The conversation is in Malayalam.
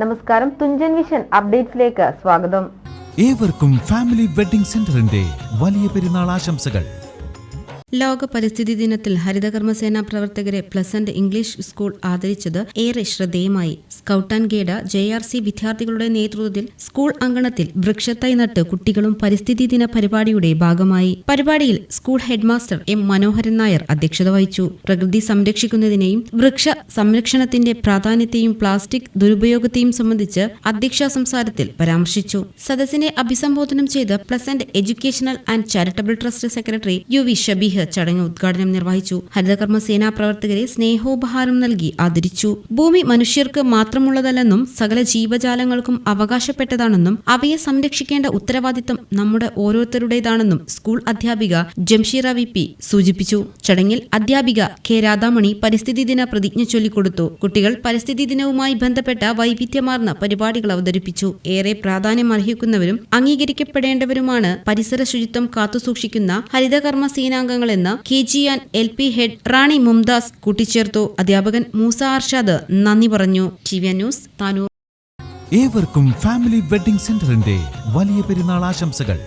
നമസ്കാരം തുഞ്ചൻ വിഷൻ അപ്ഡേറ്റ്സിലേക്ക് സ്വാഗതം. ഏവർക്കും ഫാമിലി വെഡിംഗ് സെന്ററിന്റെ വലിയ പെരുന്നാൾ ആശംസകൾ. ലോക പരിസ്ഥിതി ദിനത്തിൽ ഹരിതകർമ്മസേനാ പ്രവർത്തകരെ പ്ലസന്റ് ഇംഗ്ലീഷ് സ്കൂൾ ആദരിച്ചത് ഏറെ ശ്രദ്ധേയമായി. Scout and guide J R C വിദ്യാർത്ഥികളുടെ നേതൃത്വത്തിൽ സ്കൂൾ അങ്കണത്തിൽ വൃക്ഷത്തൈ നട്ട് കുട്ടികളും പരിസ്ഥിതി ദിന പരിപാടിയുടെ ഭാഗമായി. പരിപാടിയിൽ school headmaster M Manoharan Nair അധ്യക്ഷത വഹിച്ചു. പ്രകൃതി സംരക്ഷിക്കുന്നതിനെയും വൃക്ഷ സംരക്ഷണത്തിന്റെ പ്രാധാന്യത്തെയും പ്ലാസ്റ്റിക് ദുരുപയോഗത്തെയും സംബന്ധിച്ച് അധ്യക്ഷ സംസാരത്തിൽ പരാമർശിച്ചു. സദസ്സിനെ അഭിസംബോധനം ചെയ്ത pleasant educational and charitable trust secretary U V Shabeeh ചടങ്ങ് ഉദ്ഘാടനം നിർവഹിച്ചു. ഹരിതകർമ്മ സേനാ പ്രവർത്തകരെ സ്നേഹോപഹാരം നൽകി ആദരിച്ചു. ഭൂമി മനുഷ്യർക്ക് മാത്രമുള്ളതല്ലെന്നും സകല ജീവജാലങ്ങൾക്കും അവകാശപ്പെട്ടതാണെന്നും അവയെ സംരക്ഷിക്കേണ്ട ഉത്തരവാദിത്തം നമ്മുടെ ഓരോരുത്തരുടേതാണെന്നും സ്കൂൾ അധ്യാപിക ജംഷീറ വി പി സൂചിപ്പിച്ചു. ചടങ്ങിൽ അധ്യാപിക കെ രാധാമണി പരിസ്ഥിതി ദിന പ്രതിജ്ഞ ചൊല്ലിക്കൊടുത്തു. കുട്ടികൾ പരിസ്ഥിതി ദിനവുമായി ബന്ധപ്പെട്ട വൈവിധ്യമാർന്ന പരിപാടികൾ അവതരിപ്പിച്ചു. ഏറെ പ്രാധാന്യം അർഹിക്കുന്നവരും അംഗീകരിക്കപ്പെടേണ്ടവരുമാണ്. പരിസര ശുചിത്വം കാത്തുസൂക്ഷിക്കുന്ന Harithakarma സേനാംഗങ്ങളെന്ന് K G and L P head Rani Mumtaz കൂട്ടിച്ചേർത്തു. അധ്യാപകൻ മൂസ അർഷാദ് നന്ദി പറഞ്ഞു. ന്യൂസ് താനൂർ. ഏവർക്കും ഫാമിലി വെഡിംഗ് സെന്ററിന്റെ വലിയ പെരുന്നാൾ ആശംസകൾ.